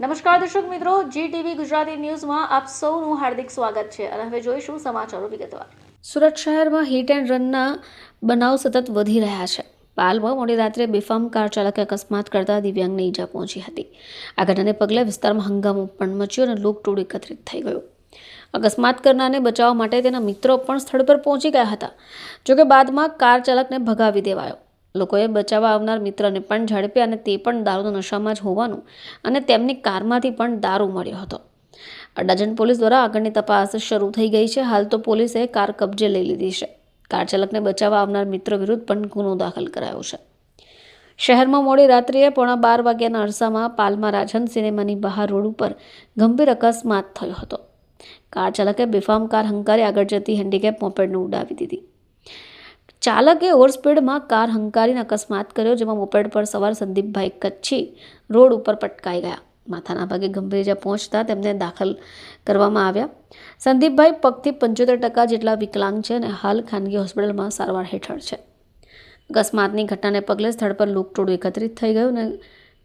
નમસ્કાર દર્શક મિત્રો જી ટીવી ગુજરાતી ન્યૂઝમાં આપ સૌનું હાર્દિક સ્વાગત છે અને હવે જોઈશું સમાચારો વિગતવાર. સુરત શહેરમાં હિટ એન્ડ રનના બનાવ સતત વધી રહ્યા છે. પાલમાં મોડી રાત્રે બેફામ કાર ચાલકે અકસ્માત કરતા દિવ્યાંગને ઈજા પહોંચી હતી. આ ઘટનાને પગલે વિસ્તારમાં હંગામો પણ મચ્યો અને લોકટોળ એકત્રિત થઈ ગયો. અકસ્માત કરનારને બચાવવા માટે તેના મિત્રો પણ સ્થળ પર પહોંચી ગયા હતા. જોકે બાદમાં કાર ચાલકને ભગાવી દેવાયો. લોકોએ બચાવવા આવનાર મિત્રને પણ ઝડપ્યા અને તે પણ દારૂના નશામાં જ હોવાનું અને તેમની કારમાંથી પણ દારૂ મળ્યો હતો. અડાજણ પોલીસ દ્વારા આગળની તપાસ શરૂ થઈ ગઈ છે. હાલ તો પોલીસે કાર કબજે લઈ લીધી છે. કાર ચાલકને બચાવવા આવનાર મિત્ર વિરુદ્ધ પણ ગુનો દાખલ કરાયો છે. શહેરમાં મોડી રાત્રિએ પોણા બાર વાગ્યાના અરસામાં પાલમાં રાજન સિનેમાની બહાર રોડ ઉપર ગંભીર અકસ્માત થયો હતો. કાર ચાલકે બેફામ કાર હંકારી આગળ જતી હેન્ડીકેપ મોપેડને ઉડાવી દીધી. ચાલકે ઓવરસ્પીડમાં કાર હંકારીને અકસ્માત કર્યો, જેમાં મોપેડ પર સવાર સંદીપભાઈ કચ્છી રોડ ઉપર પટકાઈ ગયા. માથાના ભાગે ગંભીર ઇજા પહોંચતા તેમને દાખલ કરવામાં આવ્યા. સંદીપભાઈ પગથી પંચોતેર ટકા જેટલા વિકલાંગ છે અને હાલ ખાનગી હોસ્પિટલમાં સારવાર હેઠળ છે. અકસ્માતની ઘટનાને પગલે સ્થળ પર લોકટોળું એકત્રિત થઈ ગયું અને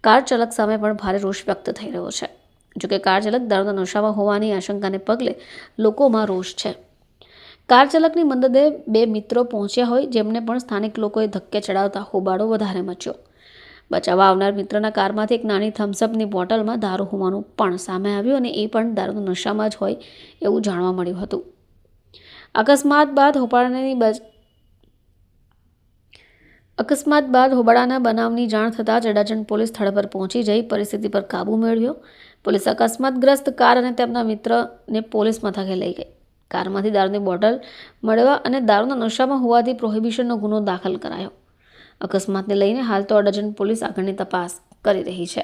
કાર ચાલક સામે પણ ભારે રોષ વ્યક્ત થઈ રહ્યો છે. જોકે કાર ચાલક દારૂના નશામાં હોવાની આશંકાને પગલે લોકોમાં રોષ છે. કાર ચાલકની મદદે બે મિત્રો પહોંચ્યા હોય, જેમને પણ સ્થાનિક લોકોએ ધક્કે ચડાવતા હોબાળો વધારે મચ્યો. બચાવવા આવનાર મિત્રના કારમાંથી એક નાની થમ્સઅપની બોટલમાં દારૂ હોવાનું પણ સામે આવ્યું અને એ પણ દારૂના નશામાં જ હોય એવું જાણવા મળ્યું હતું. અકસ્માત બાદ હોબાળાની અકસ્માત બાદ હોબાળાના બનાવની જાણ થતાં જડાજણ પોલીસ સ્થળ પર પહોંચી જઈ પરિસ્થિતિ પર કાબૂ મેળવ્યો. પોલીસ અકસ્માતગ્રસ્ત કાર અને તેમના મિત્રને પોલીસ મથકે લઈ ગઈ. કારમાંથી દારૂની બોટલ મળવા અને દારૂના નશામાં હોવાથી પ્રોહિબિશનનો ગુનો દાખલ કરાયો. અકસ્માતને લઈને હાલ તો અડજન પોલીસ આગળની તપાસ કરી રહી છે.